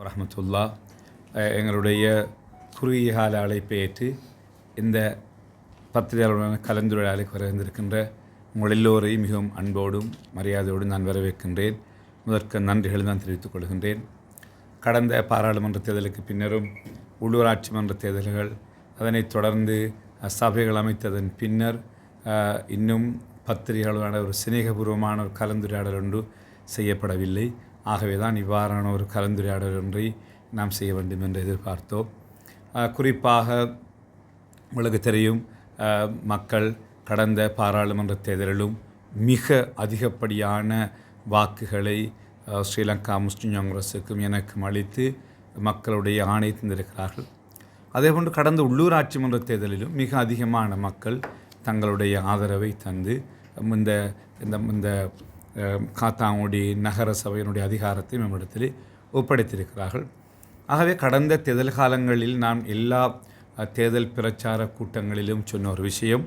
வரஹமத்துல்லா எங்களுடைய குறுகிய கால அழைப்பை ஏற்று இந்த பத்திரிகையாளருடன் கலந்துரையாடலுக்கு வரவிருக்கின்ற உங்கள் எல்லோரையும் மிகவும் அன்போடும் மரியாதையோடும் நான் வரவேற்கின்றேன். முதற்கு நன்றிகள் தான் தெரிவித்துக் கொள்கின்றேன். கடந்த பாராளுமன்ற தேர்தலுக்கு பின்னரும் உள்ளூராட்சி மன்ற தேர்தல்கள் அதனைத் தொடர்ந்து சபைகள் அமைத்ததன் பின்னர் இன்னும் பத்திரிகையாளரான ஒரு சிநேகபூர்வமான ஒரு கலந்துரையாடல் ஒன்று செய்யப்படவில்லை. ஆகவே தான் இவ்வாறான ஒரு கலந்துரையாடல் ஒன்றை நாம் செய்ய வேண்டும் என்று எதிர்பார்த்தோம். குறிப்பாக உங்களுக்கு தெரியும் மக்கள் கடந்த பாராளுமன்ற தேர்தலிலும் மிக அதிகப்படியான வாக்குகளை ஸ்ரீலங்கா முஸ்லிம் காங்கிரஸுக்கும் எனக்கும் அளித்து மக்களுடைய ஆணை தந்திருக்கிறார்கள். அதேபோன்று கடந்த உள்ளூராட்சி மன்ற தேர்தலிலும் மிக அதிகமான மக்கள் தங்களுடைய ஆதரவை தந்து இந்த இந்த இந்த காத்தாங்குடி நகர சபையினுடைய அதிகாரத்தை நம்மிடத்தில் ஒப்படைத்திருக்கிறார்கள். ஆகவே கடந்த தேர்தல் காலங்களில் நாம் எல்லா தேர்தல் பிரச்சார கூட்டங்களிலும் சொன்ன ஒரு விஷயம்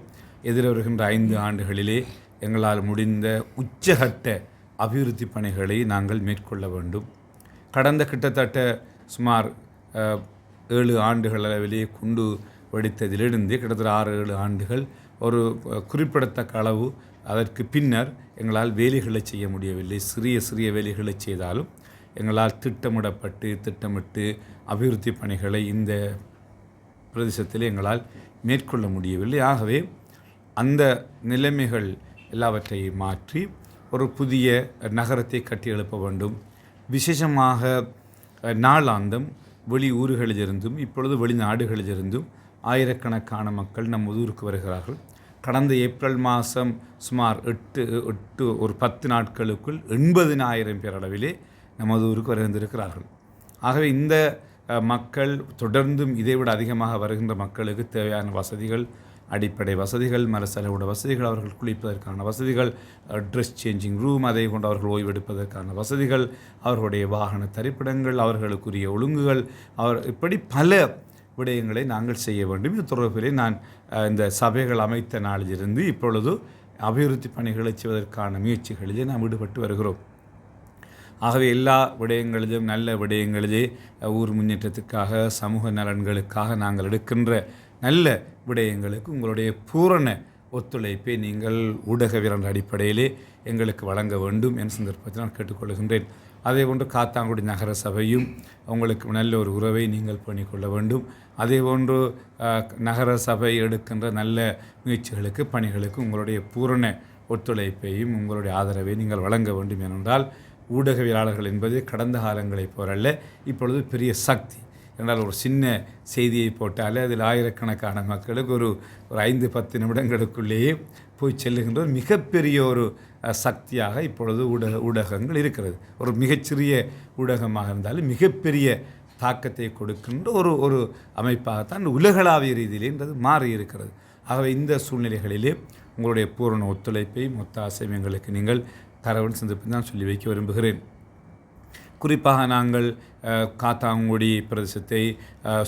எதிர்வருகின்ற ஐந்து ஆண்டுகளிலே எங்களால் முடிந்த உச்சகட்ட அபிவிருத்தி பணிகளை நாங்கள் மேற்கொள்ள வேண்டும். கடந்த கிட்டத்தட்ட சுமார் ஏழு ஆண்டுகள் அளவிலே குண்டு வெடித்ததிலிருந்து கிட்டத்தட்ட ஆறு ஏழு ஆண்டுகள் ஒரு குறிப்பிடத்தக்க அளவு அதற்கு பின்னர் எங்களால் வேலைகளை செய்ய முடியவில்லை. சிறிய சிறிய வேலைகளை செய்தாலும் எங்களால் திட்டமிடப்பட்டு திட்டமிட்டு அபிவிருத்தி பணிகளை இந்த பிரதேசத்தில் எங்களால் மேற்கொள்ள முடியவில்லை. ஆகவே அந்த நிலைமைகள் எல்லாவற்றையும் மாற்றி ஒரு புதிய நகரத்தை கட்டியெழுப்ப வேண்டும். விசேஷமாக நாளாந்தம் வெளி ஊர்களிலிருந்தும் இப்பொழுது வெளிநாடுகளிலிருந்தும் ஆயிரக்கணக்கான மக்கள் நம் ஊருக்கு வருகிறார்கள். கடந்த ஏப்ரல் மாதம் சுமார் எட்டு எட்டு ஒரு பத்து நாட்களுக்குள் எண்பதினாயிரம் பேர் அளவிலே நமது ஊருக்கு வருகின்றிருக்கிறார்கள். ஆகவே இந்த மக்கள் தொடர்ந்தும் இதைவிட அதிகமாக வருகின்ற மக்களுக்கு தேவையான வசதிகள் அடிப்படை வசதிகள் மரசலவோட வசதிகள் அவர்கள் குளிப்பதற்கான வசதிகள் ட்ரெஸ் சேஞ்சிங் ரூம் அதை கொண்டு அவர்கள் ஓய்வெடுப்பதற்கான வசதிகள் அவர்களுடைய வாகன தரிப்பிடங்கள் அவர்களுக்குரிய ஒழுங்குகள் அவர் இப்படி பல விடயங்களை நாங்கள் செய்ய வேண்டும். இது தொடர்பிலே நான் இந்த சபைகள் அமைத்த நாளிலிருந்து இப்பொழுது அபிவிருத்தி பணிகளை செய்வதற்கான முயற்சிகளிலே நாம் ஈடுபட்டு வருகிறோம். ஆகவே எல்லா விடயங்களிலும் நல்ல விடயங்களிலே ஊர் முன்னேற்றத்துக்காக சமூக நலன்களுக்காக நாங்கள் எடுக்கின்ற நல்ல விடயங்களுக்கு உங்களுடைய பூரண ஒத்துழைப்பை நீங்கள் ஊடகவியல் அடிப்படையிலே எங்களுக்கு வழங்க வேண்டும் என் சந்தர்ப்பத்தில் நான் கேட்டுக்கொள்கின்றேன். அதே போன்று காத்தாங்குடி நகர சபையும் உங்களுக்கு நல்ல ஒரு உறவை நீங்கள் பண்ணிக்கொள்ள வேண்டும். அதே போன்று நகர சபை எடுக்கின்ற நல்ல முயற்சிகளுக்கு பணிகளுக்கு உங்களுடைய பூரண ஒத்துழைப்பையும் உங்களுடைய ஆதரவை நீங்கள் வழங்க வேண்டும். ஏனென்றால் ஊடகவியலாளர்கள் என்பது கடந்த காலங்களைப் போலல்ல இப்பொழுது பெரிய சக்தி. என்றால் ஒரு சின்ன செய்தியை போட்டாலே அதில் ஆயிரக்கணக்கான மக்களுக்கு ஒரு ஒரு ஐந்து பத்து நிமிடங்களுக்குள்ளேயே போய் செல்லுகின்ற ஒரு மிகப்பெரிய ஒரு சக்தியாக இப்பொழுது ஊடக ஊடகங்கள் இருக்கிறது. ஒரு மிகச்சிறிய ஊடகமாக இருந்தாலும் மிகப்பெரிய தாக்கத்தை கொடுக்கின்ற ஒரு ஒரு அமைப்பாகத்தான் உலகளாவிய ரீதியிலேன்றது மாறி இருக்கிறது ஆகவே இந்த சூழ்நிலைகளிலே உங்களுடைய பூரண ஒத்துழைப்பையும் ஒத்தாசையும் எங்களுக்கு நீங்கள் தரவன் சந்திப்பு தான் சொல்லி வைக்க விரும்புகிறேன். குறிப்பாக நாங்கள் காத்தாங்குடி பிரதேசத்தை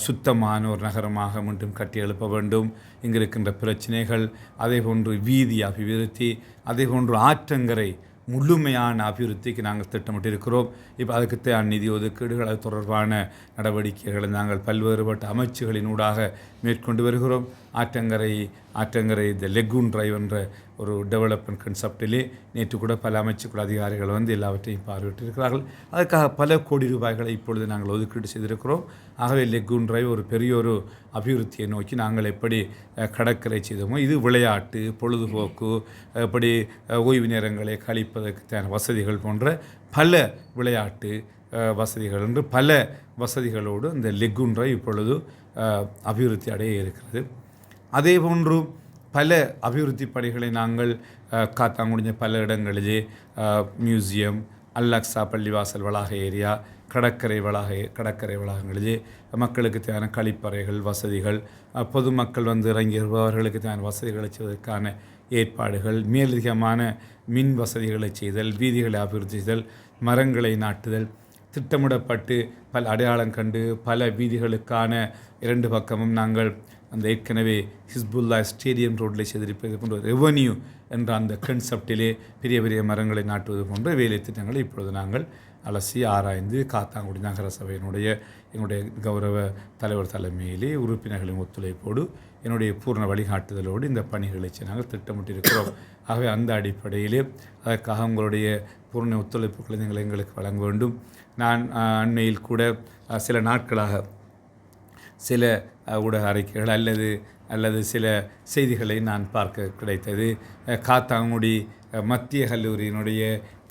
சுத்தமான ஒரு நகரமாக மீண்டும் கட்டியெழுப்ப வேண்டும். இங்கு இருக்கின்ற பிரச்சனைகள் அதே போன்று வீதி அபிவிருத்தி அதே போன்று ஆற்றங்கரை முழுமையான அபிவிருத்திக்கு நாங்கள் திட்டமிட்டிருக்கிறோம். இப்போ அதுக்கு தேவையான நிதி ஒதுக்கீடுகள் அது தொடர்பான நடவடிக்கைகளை நாங்கள் பல்வேறுபட்ட அமைச்சுகளின் ஊடாக மேற்கொண்டு வருகிறோம். ஆற்றங்கரை ஆற்றங்கரை இந்த லெக்கூன் ட்ரைவ் என்ற ஒரு டெவலப்மெண்ட் கன்செப்டிலே நேற்று கூட பல அமைச்சுக்குள்ள அதிகாரிகள் வந்து எல்லாவற்றையும் பார்வையிட்டிருக்கிறார்கள். அதுக்காக பல கோடி ரூபாய்களை இப்பொழுது நாங்கள் ஒதுக்கீடு செய்திருக்கிறோம். ஆகவே லெக்கூன் டிரைவ் ஒரு பெரிய ஒரு அபிவிருத்தியை நோக்கி நாங்கள் எப்படி கடற்கரை செய்தோமோ இது விளையாட்டு பொழுதுபோக்கு எப்படி ஓய்வு நேரங்களை கழிப்பதற்கு தேவையான வசதிகள் போன்ற பல விளையாட்டு வசதிகள் என்று பல வசதிகளோடு இந்த லெக்கூன் இப்பொழுது அபிவிருத்தி அடைய இருக்கிறது. அதேபோன்று பல அபிவிருத்தி பணிகளை நாங்கள் காத்தாங்குடிஞ்ச பல இடங்களிலே மியூசியம் அல்லக்ஸா பள்ளிவாசல் வளாக ஏரியா கடற்கரை வளாக கடற்கரை வளாகங்களிலே மக்களுக்கு தேவையான கழிப்பறைகள் வசதிகள் பொதுமக்கள் வந்து இறங்கி வருபவர்களுக்கு தேவையான வசதிகளை செய்வதற்கான ஏற்பாடுகள் மேலதிகமான மின் வசதிகளை செய்தல் வீதிகளை அபிவிருத்தி செய்தல் மரங்களை நாட்டுதல் திட்டமிடப்பட்டு பல அடையாளம் கண்டு பல வீதிகளுக்கான இரண்டு பக்கமும் நாங்கள் அந்த ஏற்கனவே ஹிஸ்புல்லா ஸ்டேடியம் ரோட்டில் செய்திருப்பது போன்ற ரெவன்யூ என்ற அந்த கன்செப்டிலே பெரிய பெரிய மரங்களை நாட்டுவது போன்ற வேலை திட்டங்களை இப்பொழுது நாங்கள் அலசி ஆராய்ந்து காத்தாங்குடி நகர சபையினுடைய எங்களுடைய கௌரவ தலைவர் தலைமையிலே உறுப்பினர்களின் ஒத்துழைப்போடு என்னுடைய பூர்ண வழிகாட்டுதலோடு இந்த பணிகளை நாங்கள் திட்டமிட்டிருக்கிறோம். ஆகவே அந்த அடிப்படையிலே அதற்காக உங்களுடைய பூர்ண ஒத்துழைப்புகளை நீங்கள் எங்களுக்கு வழங்க வேண்டும். நான் அண்மையில் கூட சில நாட்களாக சில ஊடக அறிக்கைகள் அல்லது அல்லது சில செய்திகளை நான் பார்க்க கிடைத்தது. காத்தாங்குடி மத்திய கல்லூரியினுடைய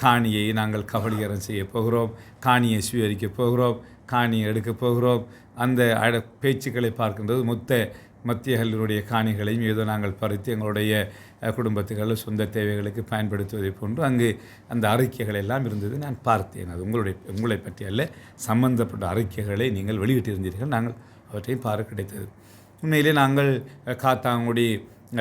காணியை நாங்கள் கபலீகரம் செய்ய போகிறோம். காணியை சுவீகரிக்கப் போகிறோம். காணியை எடுக்கப் போகிறோம். அந்த பேச்சுக்களை பார்க்கின்றது மொத்த மத்திய கல்லூரியுடைய காணிகளையும் ஏதோ நாங்கள் பறித்து எங்களுடைய குடும்பத்துகள் சொந்த தேவைகளுக்கு பயன்படுத்துவதை போன்று அங்கு அந்த அறிக்கைகள் எல்லாம் இருந்தது. நான் பார்த்தேன். அது உங்களுடைய உங்களை பற்றி அல்ல சம்பந்தப்பட்ட அறிக்கைகளை நீங்கள் வெளியிட்டிருந்தீர்கள். நாங்கள் அவற்றையும் பார்க்க கிடைத்தது உண்மையிலே நாங்கள் காத்தாங்குடி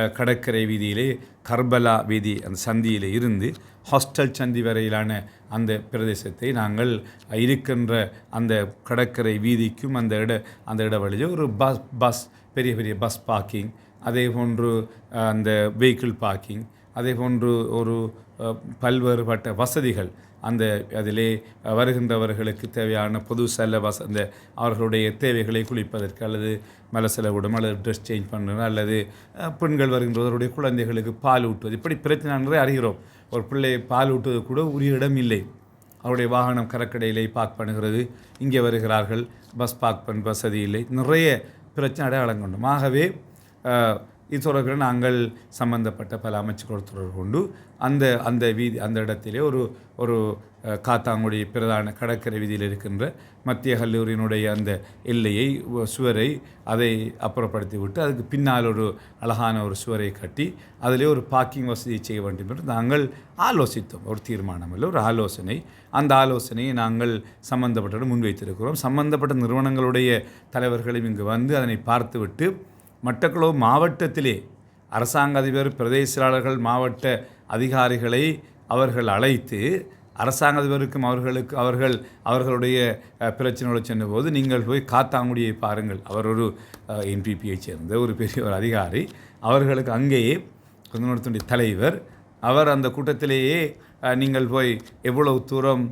கடற்கரை வீதியிலே கர்பலா வீதி அந்த சந்தியில் இருந்து ஹாஸ்டல் சந்தி வரையிலான அந்த பிரதேசத்தை நாங்கள் இருக்கின்ற அந்த கடற்கரை வீதிக்கும் அந்த இட அந்த இடைவெளியில் ஒரு பஸ் பஸ் பெரிய பெரிய பஸ் பார்க்கிங் அதே போன்று அந்த வெஹிக்கிள் பார்க்கிங் அதே போன்று ஒரு பல்வேறுபட்ட வசதிகள் அந்த அதிலே வருகின்றவர்களுக்கு தேவையான பொது செல்ல வச அந்த அவர்களுடைய தேவைகளை குளிப்பதற்கு அல்லது மல செலவிடும் அல்லது ட்ரெஸ் சேஞ்ச் பண்ணுறது அல்லது பெண்கள் வருகின்றவருடைய குழந்தைகளுக்கு பால் ஊட்டுவது. இப்படி பிரச்சனை நிறைய அறிகிறோம். ஒரு பிள்ளை பால் ஊட்டுவது கூட உரிய இடம் இல்லை. அவருடைய வாகனம் கரக்கடையிலே பார்க் பண்ணுகிறது. இங்கே வருகிறார்கள். பஸ் பார்க் பண்ண வசதி இல்லை. நிறைய பிரச்சனை அடையாளம் கொண்டோம். ஆகவே இது நாங்கள் சம்பந்தப்பட்ட பல அமைச்சர்கள் தொடர்பு கொண்டு அந்த அந்த வீதி அந்த இடத்திலே ஒரு ஒரு காத்தாங்குடி பிரதான கடற்கரை வீதியில் இருக்கின்ற மத்திய கல்லூரியினுடைய அந்த எல்லையை சுவரை அதை அப்புறப்படுத்தி விட்டு அதுக்கு பின்னால் ஒரு அழகான ஒரு சுவரை கட்டி அதிலே ஒரு பார்க்கிங் வசதி செய்ய வேண்டும் என்று நாங்கள் ஆலோசித்தோம். ஒரு தீர்மானம் இல்லை ஒரு ஆலோசனை. அந்த ஆலோசனையை நாங்கள் சம்பந்தப்பட்ட முன்வைத்திருக்கிறோம். சம்பந்தப்பட்ட நிறுவனங்களுடைய தலைவர்களும் இங்கு வந்து அதனை பார்த்துவிட்டு மட்டக்குழு மாவட்டத்திலே அரசாங்க அதிபர் பிரதேச செயலாளர்கள் மாவட்ட அதிகாரிகளை அவர்கள் அழைத்து அரசாங்க அதிபருக்கும் அவர்களுக்கு அவர்கள் அவர்களுடைய பிரச்சனைகளை பிரச்சனையோடு சென்றபோது நீங்கள் போய் காத்தாங்குடியை பாருங்கள். அவர் ஒரு என்பிபியை சேர்ந்த ஒரு பெரிய ஒரு அதிகாரி. அவர்களுக்கு அங்கேயே குந்தனத்துடைய தலைவர். அவர் அந்த கூட்டத்திலேயே நீங்கள் போய் எவ்வளவு தூரம்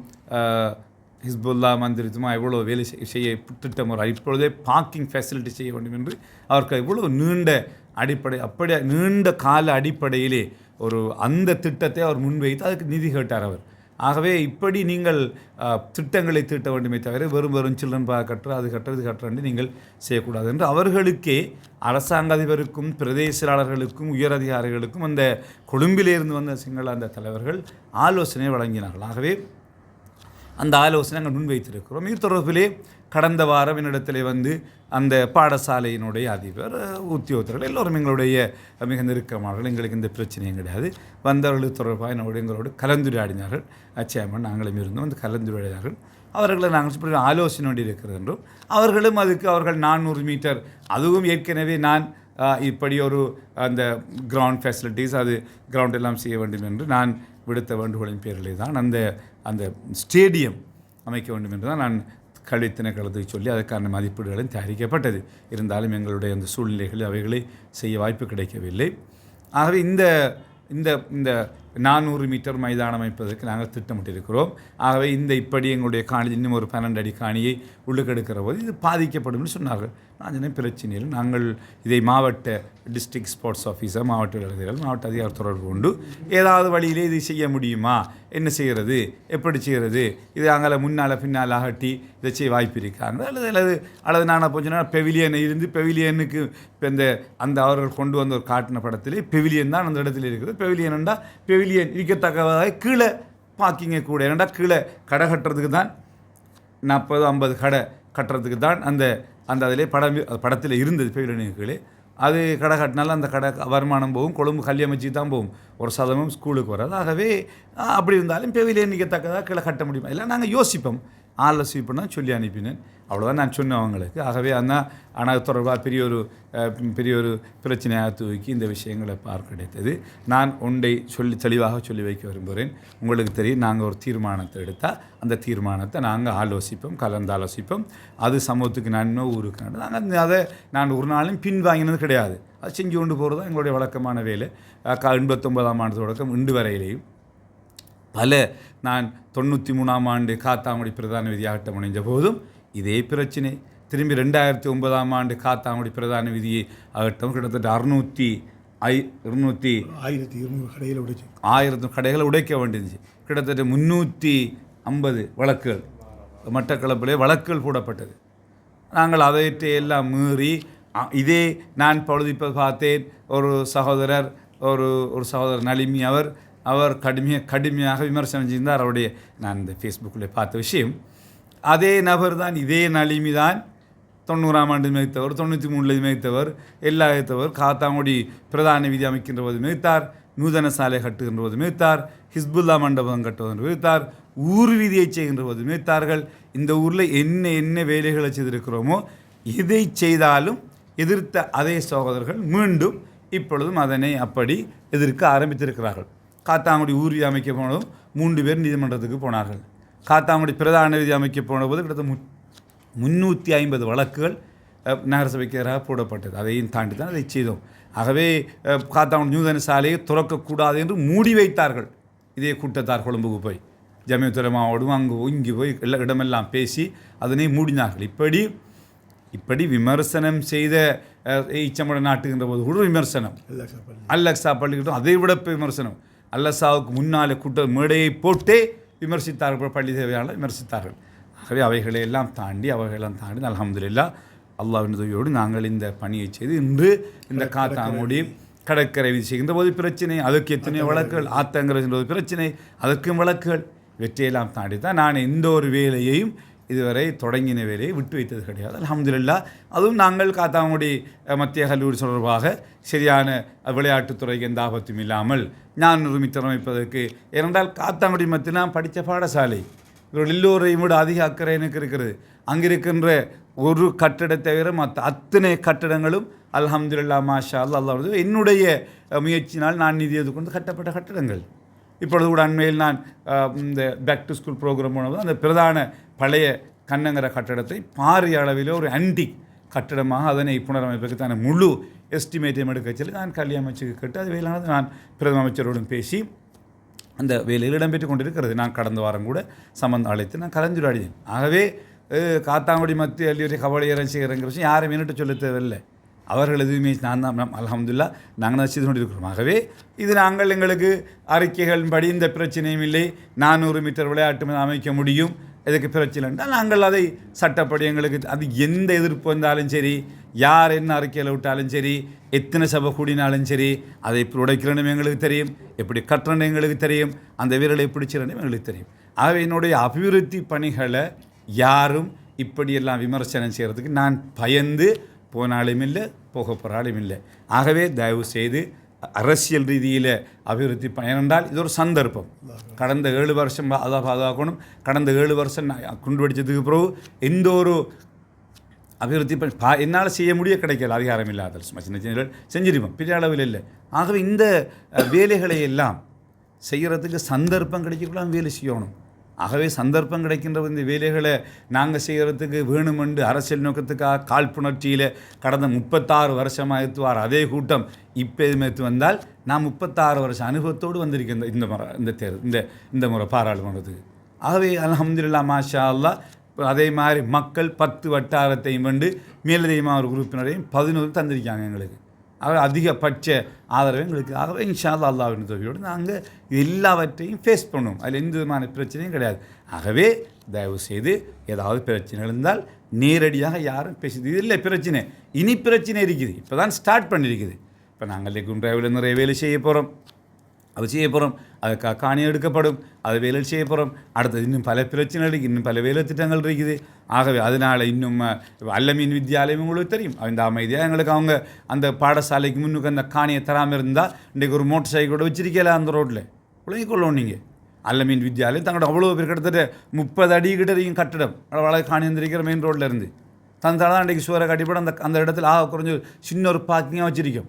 ஹிஸ்புல்லா மந்திரித்துமா எவ்வளோ வேலை செய்- செய்ய திட்டம் ஒரு இப்பொழுதே பார்க்கிங் ஃபெசிலிட்டி செய்ய வேண்டும் என்று அவருக்கு இவ்வளோ நீண்ட அடிப்படை அப்படியே நீண்ட கால அடிப்படையிலே ஒரு அந்த திட்டத்தை அவர் முன்வைத்து அதுக்கு நிதி கேட்டார் அவர். ஆகவே இப்படி நீங்கள் திட்டங்களை தீட்ட வேண்டுமே தவிர வெறும் வெறும் சில்ட்ரன் பா கட்டுற அது கட்டுற இது கட்டுற நீங்கள் செய்யக்கூடாது என்று அவர்களுக்கே அரசாங்க அதிபருக்கும் பிரதேச செயலாளர்களுக்கும் உயர் அதிகாரிகளுக்கும் அந்த கொழும்பிலிருந்து வந்த சிங்கள அந்த தலைவர்கள் ஆலோசனை வழங்கினார்கள். ஆகவே அந்த ஆலோசனை நாங்கள் முன்வைத்திருக்கிறோம். இது தொடர்பிலே கடந்த வாரம் என்னிடத்திலே வந்து அந்த பாடசாலையினுடைய அதிபர் உத்தியோகத்தர்கள் எல்லோரும் எங்களுடைய மிக நெருக்கமானவர்கள். எங்களுக்கு இந்த பிரச்சனையும் கிடையாது. வந்தவர்கள் தொடர்பாக என்னோட எங்களோடு கலந்துரையாடினார்கள். அச்சயமன் நாங்களும் இருந்தோம். வந்து கலந்துரையாடினார்கள். அவர்களை நாங்கள் இப்படி ஆலோசனை வேண்டி இருக்கிறது என்றும் அவர்களும் அதுக்கு அவர்கள் நானூறு மீட்டர் அதுவும் ஏற்கனவே நான் இப்படி ஒரு அந்த கிரவுண்ட் ஃபெசிலிட்டிஸ் அது கிரவுண்ட் எல்லாம் செய்ய வேண்டும் என்று நான் விடுத்த வேண்டுகோளின் பேரிலே தான் அந்த அந்த ஸ்டேடியம் அமைக்க வேண்டும் என்று தான் நான் கல்வி திணைக்களத்துக்கு சொல்லி அதற்கான மதிப்பீடுகளும் தயாரிக்கப்பட்டது. இருந்தாலும் எங்களுடைய அந்த சூழ்நிலைகள் அவைகளை செய்ய வாய்ப்பு கிடைக்கவில்லை. ஆகவே இந்த இந்த இந்த நானூறு மீட்டர் மைதானம் அமைப்பதற்கு நாங்கள் திட்டமிட்டிருக்கிறோம். ஆகவே இந்த இப்படி எங்களுடைய காணி இன்னும் ஒரு பன்னெண்டு அடி காணியை உள்ளுக்கெடுக்கிற போது இது பாதிக்கப்படும் என்று சொன்னார்கள். நான் சொன்னேன் பிரச்சனை இல்லை நாங்கள் இதை மாவட்ட டிஸ்ட்ரிக்ட் ஸ்போர்ட்ஸ் ஆஃபீஸர் மாவட்ட அதிகாரிகள் மாவட்ட அதிகாரி தொடர்பு கொண்டு ஏதாவது வழியிலே இது செய்ய முடியுமா? என்ன செய்கிறது? எப்படி செய்கிறது? இது அங்கே முன்னால் பின்னால் அகட்டி இதை செய்ய வாய்ப்பு இருக்காங்க அல்லது அல்லது அல்லது நான் கொஞ்ச பெவிலியனை பெவிலியன் இருந்து பெவிலியனுக்கு இப்போ இந்த அந்த அவர்கள் கொண்டு வந்த ஒரு காட்டின படத்திலே பெவிலியன் தான் அந்த இடத்துல இருக்குது. பெவிலியன்டா பெவிலியன் இருக்கத்தக்கதாக கீழே பார்க்கிங்க கூட. ஏன்னா கீழே கடை கட்டுறதுக்கு தான் நாற்பது ஐம்பது கடை கட்டுறதுக்கு தான் அந்த அந்த அதிலே படம் படத்தில் இருந்தது பெவிலியனுக்கு கீழே அது கடை கட்டினாலும் அந்த கடை வருமானம் போகும் கொழும்பு கல்யாமச்சி தான் போகும். ஒரு சதமும் ஸ்கூலுக்கு வராது. ஆகவே அப்படி இருந்தாலும் பெவிலியன் நிற்கத்தக்கதாக கீழே கட்ட முடியுமா? இல்லை நாங்கள் யோசிப்போம். ஆலோசிப்போம்னா சொல்லி அனுப்பினேன். அவ்வளோதான் நான் சொன்னேன் அவங்களுக்கு. ஆகவே ஆனால் ஆனால் தொடர்பாக பெரிய ஒரு பெரிய ஒரு பிரச்சனையாக தூக்கி இந்த விஷயங்களை பார்க்க கிடைத்தது. நான் ஒன்றை சொல்லி தெளிவாக சொல்லி வைக்க விரும்புகிறேன். உங்களுக்கு தெரியும் நாங்கள் ஒரு தீர்மானத்தை எடுத்தால் அந்த தீர்மானத்தை நாங்கள் ஆலோசிப்போம் கலந்து ஆலோசிப்போம் அது சமூகத்துக்கு நன்மை ஊருக்கு நன்மை நாங்கள் அதை நான் ஒரு நாளும் பின்வாங்கினது கிடையாது. அது செஞ்சு கொண்டு போகிறது தான் எங்களுடைய வழக்கமான வேலை. க- எண்பத்தொன்பதாம் ஆண்டு தொடக்கம் இண்டு வரையிலையும். பல நான் தொண்ணூற்றி மூணாம் ஆண்டு காத்தாங்குடி பிரதான விதியாகட்டம் முனைஞ்ச போதும் இதே பிரச்சனை. திரும்பி ரெண்டாயிரத்தி ஒன்பதாம் ஆண்டு காத்தாங்குடி பிரதான விதியை ஆகட்டம் கிட்டத்தட்ட அறுநூற்றி ஐ இருநூற்றி ஆயிரத்தி இருநூறு கடையில் உடைச்சு. ஆயிரத்து கடைகளை உடைக்க வேண்டியிருந்துச்சு கிட்டத்தட்ட முந்நூற்றி ஐம்பது வழக்குகள் மட்டக்களப்பிலே வழக்குகள் போடப்பட்டது. நாங்கள் அதையிட்டு எல்லாம் மீறி இதே நான் பொழுது இப்போ பார்த்தேன். ஒரு சகோதரர் ஒரு ஒரு சகோதரர் நளிமி அவர் அவர் கடுமையாக கடுமையாக விமர்சனம் செய்தார் அவருடைய நான் இந்த ஃபேஸ்புக்கில் பார்த்த விஷயம் அதே நபர் தான் இதே நளிமி தான் தொண்ணூறாம் ஆண்டு மிகத்தவர் தொண்ணூற்றி மூணில் மிகத்தவர் எல்லா மிகைத்தவர் காத்தாங்குடி பிரதான விதி அமைக்கின்ற போது மிகைத்தார் நூதன சாலை கட்டுகின்ற போது மிகைத்தார் ஹிஸ்புல்லா மண்டபம் கட்டுவது மிகைத்தார் ஊர் விதியை செய்கின்ற போது மிகைத்தார்கள். இந்த ஊரில் என்ன என்ன வேலைகளை செய்திருக்கிறோமோ எதை செய்தாலும் எதிர்த்த அதே சகோதரர்கள் மீண்டும் இப்பொழுதும் அதனை அப்படி எதிர்க்க ஆரம்பித்திருக்கிறார்கள். காத்தாங்குடி ஊர் வீதி அமைக்க போனதும் மூன்று பேர் நீதிமன்றத்துக்கு போனார்கள். காத்தாங்குடி பிரதான வீதி அமைக்க போன போது கிட்டத்தட்ட மு- முன்னூற்றி ஐம்பது வழக்குகள் நகரசபைக்கு எதிராக போடப்பட்டது. அதையும் தாண்டி தான் அதை செய்தோம். ஆகவே காத்தாங்குடி நூதன சாலையை துறக்கக்கூடாது என்று மூடி வைத்தார்கள். இதே கூட்டத்தார் கொழும்புக்கு போய். ஜமியத்துலமாவோடும் அங்கு இங்கு போய் எல்லா இடமெல்லாம் பேசி அதனை மூடினார்கள். இப்படி இப்படி விமர்சனம் செய்த ஈச்சமட நாட்டுகின்ற போது கூட விமர்சனம். அல்லக்ஸா பள்ளிக்கூடம் அதை விட விமர்சனம். அல்லக்ஸாவுக்கு முன்னாலே கூட்ட மேடையை போட்டே விமர்சித்தார்கள் பள்ளி தேவையான விமர்சித்தார்கள். ஆகவே அவைகளை எல்லாம் தாண்டி அவைகளெல்லாம் தாண்டி அல்ஹம்துலில்லாஹ் அல்லாஹ்வின் உதவியோடு நாங்கள் இந்த பணியை செய்து இன்று இந்த காத்தாங்குடி கடற்கரை வீதி செய்கின்ற போது பிரச்சனை அதுக்கு எத்தனையோ வழக்குகள் ஆத்தங்கரை போது பிரச்சனை அதற்கும் வழக்குகள். வெற்றியெல்லாம் தாண்டி தான் நான் எந்த ஒரு வேலையையும் இதுவரை தொடங்கின வேலையை விட்டு வைத்தது கிடையாது. அலமதுல்லா அதுவும் நாங்கள் காத்தாங்குடி மத்திய கல்லூரி தொடர்பாக சரியான விளையாட்டுத்துறைக்கு எந்த ஆபத்தும் இல்லாமல் ஞான உரிமை திறமைப்பதற்கு ஏனென்றால் காத்தாங்குடி மத்திய நான் படித்த பாடசாலை. இவர்கள் எல்லோரையும் விட அதிக அக்கறை எனக்கு இருக்கிறது. அங்கே இருக்கின்ற ஒரு கட்டடத்தை தவிர மற்ற அத்தனை கட்டடங்களும் அல்ஹம்துலில்லாஹ் மாஷா அல்லா அல்லாஹ் என்னுடைய முயற்சினால் நான் நிதியது கொண்டு கட்டப்பட்ட கட்டடங்கள். இப்பொழுது கூட அண்மையில் நான் இந்த பேக் டு ஸ்கூல் ப்ரோக்ராம் போனபோது அந்த பிரதான பழைய கண்ணங்கர கட்டடத்தை பாரிய அளவில் ஒரு அண்டி கட்டடமாக அதனை புனரமைப்பதற்கான முழு எஸ்டிமேட்டையும் எடுக்க சொல்லி நான் கல்வி அமைச்சுக்கு கேட்டு அது வேலையானது நான் பிரதம அமைச்சரோடும் பேசி அந்த வேலையில் இடம்பெற்று கொண்டிருக்கிறது. நான் கடந்த வாரம் கூட சம்பந்தம் அழைத்து நான் கலந்துரையாடினேன். ஆகவே காத்தாங்குடி மத்திய அள்ளியுடைய கபடி செய்கிறங்கிற விஷயம் யாரும் என்னட்டு சொல்ல தேவையில்லை. அவர்கள் எதுவுமே நான் தான் அலமதுல்லா நாங்கள் தான் செய்து கொண்டிருக்கிறோம். ஆகவே இது நாங்கள் எங்களுக்கு அறிக்கைகளின்படி இந்த பிரச்சனையும் இல்லை. நானூறு மீட்டர் விளையாட்டு அமைக்க முடியும். எதுக்கு பிரச்சனை என்றால் நாங்கள் அதை சட்டப்படி எங்களுக்கு அது எந்த எதிர்ப்பு வந்தாலும் சரி யார் என்ன அறிக்கையில் விட்டாலும் சரி எத்தனை சபை கூடினாலும் சரி அதை இப்படி உடைக்கிறனும் எங்களுக்கு தெரியும் எப்படி கட்டணும் எங்களுக்கு தெரியும் அந்த வீரர்களை பிடிச்சிடணும் எங்களுக்கு தெரியும். ஆகவே என்னுடைய அபிவிருத்தி பணிகளை யாரும் இப்படியெல்லாம் விமர்சனம் செய்கிறதுக்கு நான் பயந்து போனாலும் இல்லை போக போகிறாலும் இல்லை. ஆகவே தயவு செய்து அரசியல் ரீதியில் அபிவிருத்தி ப- ஏனென்றால் இது ஒரு சந்தர்ப்பம். கடந்த ஏழு வருஷம் அதை பாதுகாக்கணும். கடந்த ஏழு வருஷம் குண்டு வெடித்ததுக்கு பிறகு எந்த ஒரு அபிவிருத்தி பண்ணி என்னால் செய்ய முடிய கிடைக்கல. அதிகாரம் இல்லாத சும்மா சின்ன சின்ன செஞ்சிருப்போம். பெரிய அளவில் இல்லை. ஆகவே இந்த வேலைகளை எல்லாம் செய்கிறதுக்கு சந்தர்ப்பம் கிடைக்கக்குள்ள வேலை செய்யணும். ஆகவே சந்தர்ப்பம் கிடைக்கின்ற இந்த வேலைகளை நாங்கள் செய்கிறதுக்கு வேணுமென்று அரசியல் நோக்கத்துக்காக காழ்ப்புணர்ச்சியில் கடந்த முப்பத்தாறு வருஷமாக ஏற்றுவார் அதே கூட்டம் இப்போ எதுமேத்து வந்தால் நான் முப்பத்தாறு வருஷம் அனுபவத்தோடு வந்திருக்கேன் இந்த- இந்த முறை இந்த தேர்தல் இந்த இந்த முறை பாராளுமன்றத்துக்கு. ஆகவே அலமதுல்லா மாஷா அல்லா அதே மாதிரி மக்கள் பத்து வட்டாரத்தையும் வந்து மேலதிகமாக ஒரு உறுப்பினரையும் பதினோரு தந்திருக்காங்க எங்களுக்கு. அவர் அதிகபட்ச ஆதரவு எங்களுக்கு. ஆகவே இன்ஷால்லா அல்லாஹ் அல்லாஹ்வின் உதவியோடு நாங்கள் எல்லாவற்றையும் ஃபேஸ் பண்ணுவோம். அதில் எந்த விதமான பிரச்சனையும் கிடையாது. ஆகவே தயவு செய்து ஏதாவது பிரச்சனை இருந்தால் நேரடியாக யாரும் பேசுது. இது இல்லை பிரச்சனை. இனி பிரச்சனை இருக்குது. இப்போ தான் ஸ்டார்ட் பண்ணியிருக்குது இப்போ நாங்கள் லெக்கும் டிரைவில் நிறைய வேலை செய்ய போகிறோம் அது செய்ய அது க காணி எடுக்கப்படும் அது வேலை செய்ய அடுத்தது இன்னும் பல பிரச்சனைகள் இன்னும் பல வேலை திட்டங்கள் இருக்குது ஆகவே அதனால் இன்னும் அஹ், அல்லமீன் வித்யாலயம் உங்களுக்கு தெரியும் அந்த அமைதியாக எங்களுக்கு அவங்க அந்த பாடசாலைக்கு முன்னுக்கு அந்த காணியை தராமல் இருந்தால் இன்றைக்கு ஒரு மோட்டர் சைக்கிளோட வச்சிருக்கல அந்த ரோட்டில் உலகிக்கொள்ளணும் நீங்கள் அல்லமீன் வித்யாலயம் தங்களோட அவ்வளோ பேர் கிட்டத்தட்ட முப்பது அடி கிட்ட இருக்கும் கட்டடம் வள காணி வந்திருக்கிற மெயின் ரோட்டில் இருந்து தந்தால தான் இன்றைக்கு சுவரை கட்டிப்பட அந்த அந்த இடத்துல ஆக குறைஞ்ச ஒரு சின்ன ஒரு பார்க்கிங்காக வச்சிருக்கோம்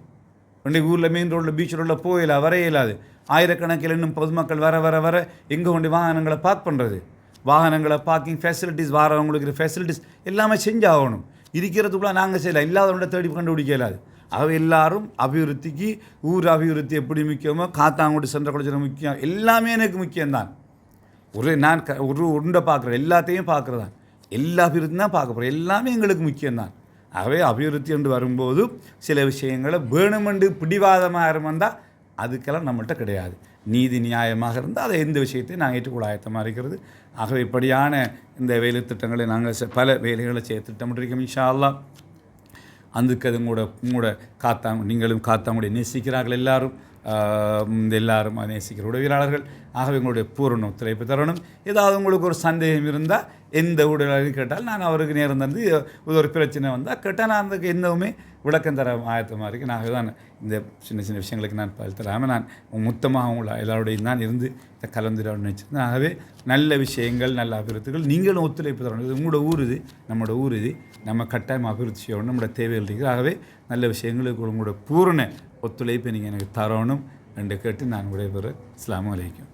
இன்றைக்கு ஊரில் மெயின் ரோட்டில் பீச் ரோட்டில் போயில வரைய அது ஆயிரக்கணக்கில் இன்னும் பொதுமக்கள் வர வர வர எங்கே கொண்டு வாகனங்களை பார்க் பண்ணுறது வாகனங்களை பார்க்கிங் ஃபெசிலிட்டிஸ் வரவங்களுக்கு ஃபெசிலிட்டிஸ் எல்லாமே செஞ்சாகணும் இருக்கிறதுக்குள்ள நாங்கள் செய்யலாம் இல்லாதவங்கள தேடி கண்டுபிடிக்க இயலாது அவ எல்லாரும் அபிவிருத்திக்கு ஊர் அபிவிருத்தி எப்படி முக்கியமோ காத்தாங்குடி சென்ற குடிச்சிட முக்கியம் எல்லாமே எனக்கு முக்கியம்தான். ஒரு நான் க ஒரு உருண்டை பார்க்குறேன் எல்லாத்தையும் பார்க்குறதான். எல்லா அபிவிருத்தி தான் பார்க்க போகிறேன் எல்லாமே எங்களுக்கு முக்கியம்தான். ஆகவே அபிவிருத்தி என்று வரும்போது சில விஷயங்களை வேணுமென்று பிடிவாதமாக இருந்தால் அதுக்கெல்லாம் நம்மள்கிட்ட கிடையாது. நீதி நியாயமாக இருந்தால் அதை எந்த விஷயத்தையும் நாங்கள் ஏற்றுக்கொள்ள ஆயத்தமாக இருக்கிறது. ஆகவே இப்படியான இந்த வேலை திட்டங்களை நாங்கள் பல வேலைகளை செய்ய திட்டமிட்டிருக்கோம் இன்ஷா அல்லாஹ் அதுக்கு அது கூட உங்களோட காத்தாங்க நீங்களும் காத்தாங்குடி நேசிக்கிறார்கள் எல்லாரும். எல்லாரும் நேசிக்கிற உடவியலாளர்கள். ஆகவே உங்களுடைய பூரண ஒத்துழைப்பு தரணும். ஏதாவது உங்களுக்கு ஒரு சந்தேகம் இருந்தால் எந்த உடலாளி கேட்டால் நான் அவருக்கு நேரம் தந்து இது ஒரு பிரச்சனை வந்தால் கேட்டால் நான் அதுக்கு என்னவுமே விளக்கம் தர ஆயத்தமாக இருக்குது நான் தான் இந்த சின்ன சின்ன விஷயங்களுக்கு நான் பதில் தராமல் நான் மொத்தமாக உங்களை எல்லாரோடையும் தான் இருந்து இந்த கலந்துடணும்னு நினச்சிருந்தேன். ஆகவே நல்ல விஷயங்கள் நல்ல அபிவிருத்திகள் நீங்களும் ஒத்துழைப்பு தரணும். இது உங்களோட ஊர் இது நம்மளோட ஊர் இது. நம்ம கட்டாயம் அபிவிருத்தி செய்யணும் நம்மளோட தேவைகள் இருக்குது ஆகவே நல்ல விஷயங்களுக்கு உங்களோட பூரண ஒத்துழைப்பை நீங்கள் எனக்கு தரணும் என்று கேட்டு நான் விடைபெற அஸ்ஸலாமு அலைக்கும்